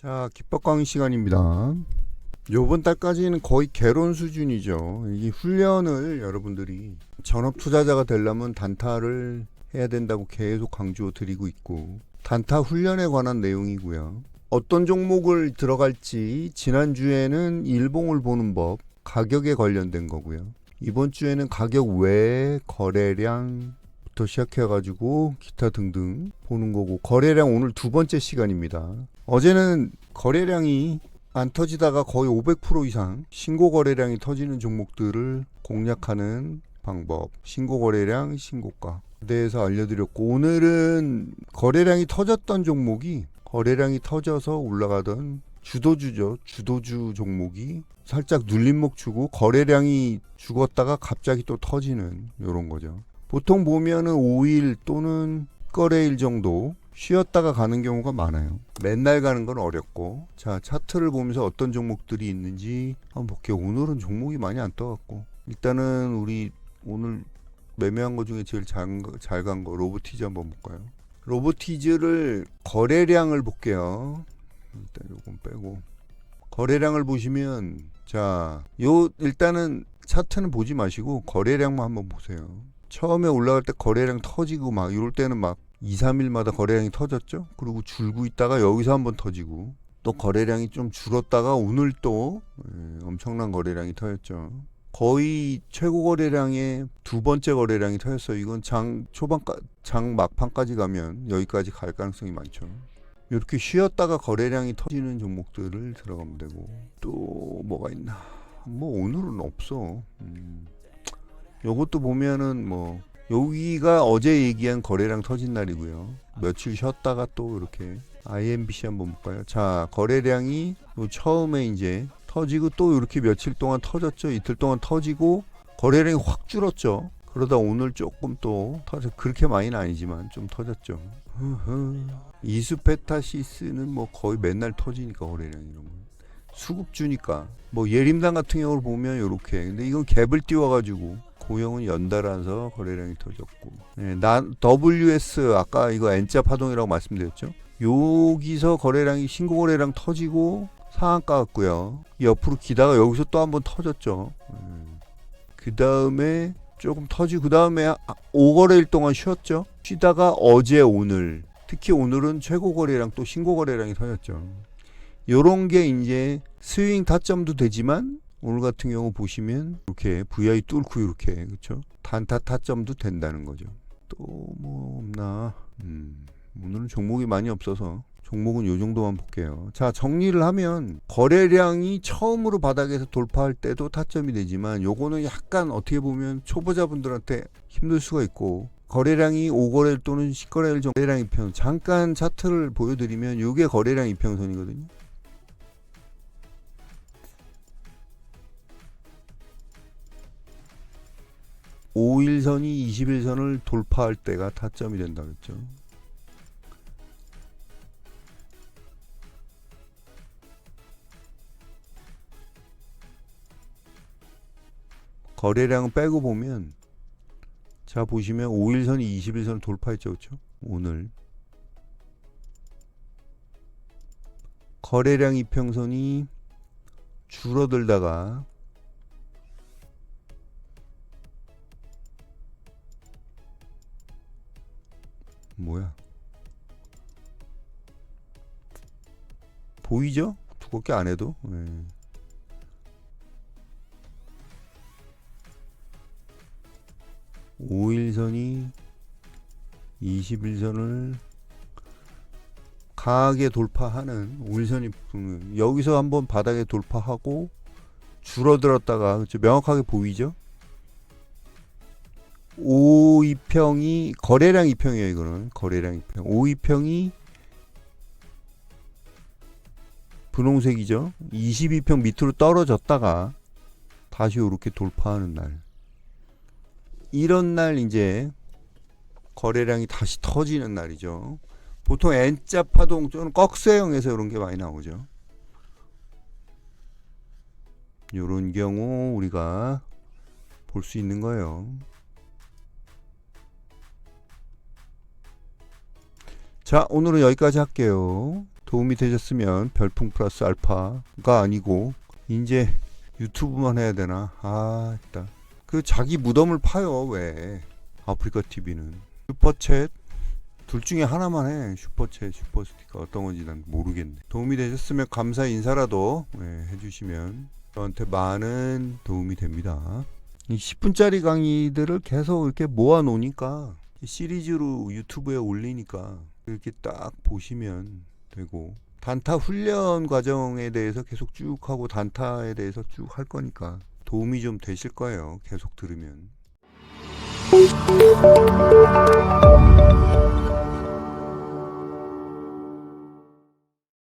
자, 기법 강의 시간입니다. 요번 달까지는 거의 개론 수준이죠. 이 훈련을 여러분들이 전업 투자자가 되려면 단타를 해야 된다고 계속 강조 드리고 있고 단타 훈련에 관한 내용이고요. 어떤 종목을 들어갈지 지난주에는 일봉을 보는 법, 가격에 관련된 거고요. 이번 주에는 가격 외 거래량 부터 시작해 가지고 기타 등등 보는 거고 거래량 오늘 두 번째 시간입니다. 어제는 거래량이 안 터지다가 거의 500% 이상 신고 거래량이 터지는 종목들을 공략하는 방법, 신고 거래량, 신고가 대해서 알려드렸고 오늘은 거래량이 터졌던 종목이 거래량이 터져서 올라가던 주도주죠. 주도주 종목이 살짝 눌림목 주고 거래량이 죽었다가 갑자기 또 터지는 이런 거죠. 보통 보면은 5일 또는 거래일 정도 쉬었다가 가는 경우가 많아요. 맨날 가는 건 어렵고 자 차트를 보면서 어떤 종목들이 있는지 한번 볼게요. 오늘은 종목이 많이 안 떠갖고 일단은 우리 오늘 매매한 거 중에 제일 잘 간 거 로보티즈 한번 볼까요? 로보티즈를 거래량을 볼게요. 일단 요건 빼고 거래량을 보시면 자 요 일단은 차트는 보지 마시고 거래량만 한번 보세요. 처음에 올라갈 때 거래량 터지고 막 이럴 때는 막 2, 3일마다 거래량이 터졌죠. 그리고 줄고 있다가 여기서 한번 터지고 또 거래량이 좀 줄었다가 오늘 또 예, 엄청난 거래량이 터졌죠. 거의 최고 거래량의 두 번째 거래량이 터졌어요. 이건 장 초반까 장 막판까지 가면 여기까지 갈 가능성이 많죠. 이렇게 쉬었다가 거래량이 터지는 종목들을 들어가면 되고 또 뭐가 있나? 뭐 오늘은 없어. 음. 요것도 보면은 뭐 여기가 어제 얘기한 거래량 터진 날이고요. 며칠 쉬었다가 또 이렇게 IMBC 한번 볼까요? 자, 거래량이 요 처음에 이제 터지고 또 이렇게 며칠 동안 터졌죠. 이틀 동안 터지고 거래량이 확 줄었죠. 그러다 오늘 조금 또 터져 그렇게 많이는 아니지만 좀 터졌죠. 이수페타시스는 뭐 거의 맨날 터지니까 거래량 이런 거. 수급 주니까 뭐 예림당 같은 경우를 보면 이렇게 근데 이건 갭을 띄워가지고 고용은 연달아서 거래량이 터졌고. 네, 난 WS 아까 이거 N자 파동이라고 말씀드렸죠? 여기서 거래량이 신고 거래량 터지고 상한가 같고요. 옆으로 기다가 여기서 또 한번 터졌죠. 그 다음에 조금 터지고 그 다음에 5거래일 동안 쉬었죠? 쉬다가 어제 오늘. 특히 오늘은 최고 거래량 또 신고 거래량이 터졌죠. 요런 게 이제 스윙 타점도 되지만 오늘 같은 경우 보시면 이렇게 VI 뚫고 이렇게 그렇죠 단타 타점도 된다는 거죠. 또 뭐 없나? 음, 오늘은 종목이 많이 없어서 종목은 요 정도만 볼게요. 자 정리를 하면 거래량이 처음으로 바닥에서 돌파할 때도 타점이 되지만 요거는 약간 어떻게 보면 초보자분들한테 힘들 수가 있고 거래량이 5거래일 또는 10거래일 정도 거래량 이평 잠깐 차트를 보여드리면 요게 거래량 이평선이거든요 5일선이 21선을 돌파할 때가 타점이 된다 그랬죠. 거래량은 빼고 보면 자 보시면 5일선이 21선을 돌파했죠. 그렇죠? 오늘 거래량 이평선이 줄어들다가 뭐야? 보이죠? 두껍게 안 해도. 네. 오일선이 21선을 강하게 돌파하는 5일선이 붙는 여기서 한번 바닥에 돌파하고 줄어들었다가 그렇죠? 명확하게 보이죠? 5 2평이 거래량 2평이에요 이거는. 거래량 2평. 5 2평이 분홍색이죠. 22평 밑으로 떨어졌다가 다시 이렇게 돌파하는 날. 이런 날 이제 거래량이 다시 터지는 날이죠. 보통 N자 파동 또는 꺽쇠형에서 이런 게 많이 나오죠. 이런 경우 우리가 볼 수 있는 거예요 자, 오늘은 여기까지 할게요. 도움이 되셨으면 별풍 플러스 알파가 아니고 이제 유튜브만 해야 되나? 아, 있다. 그 자기 무덤을 파요 왜? 아프리카 TV는 슈퍼챗 둘 중에 하나만 해. 슈퍼챗, 슈퍼스티커 어떤 건지 난 모르겠네. 도움이 되셨으면 감사 인사라도 예, 해주시면 저한테 많은 도움이 됩니다. 이 10분짜리 강의들을 계속 이렇게 모아 놓으니까 시리즈로 유튜브에 올리니까 이렇게 딱 보시면 되고 단타 훈련 과정에 대해서 계속 쭉 하고 단타에 대해서 쭉 할 거니까 도움이 좀 되실 거예요. 계속 들으면.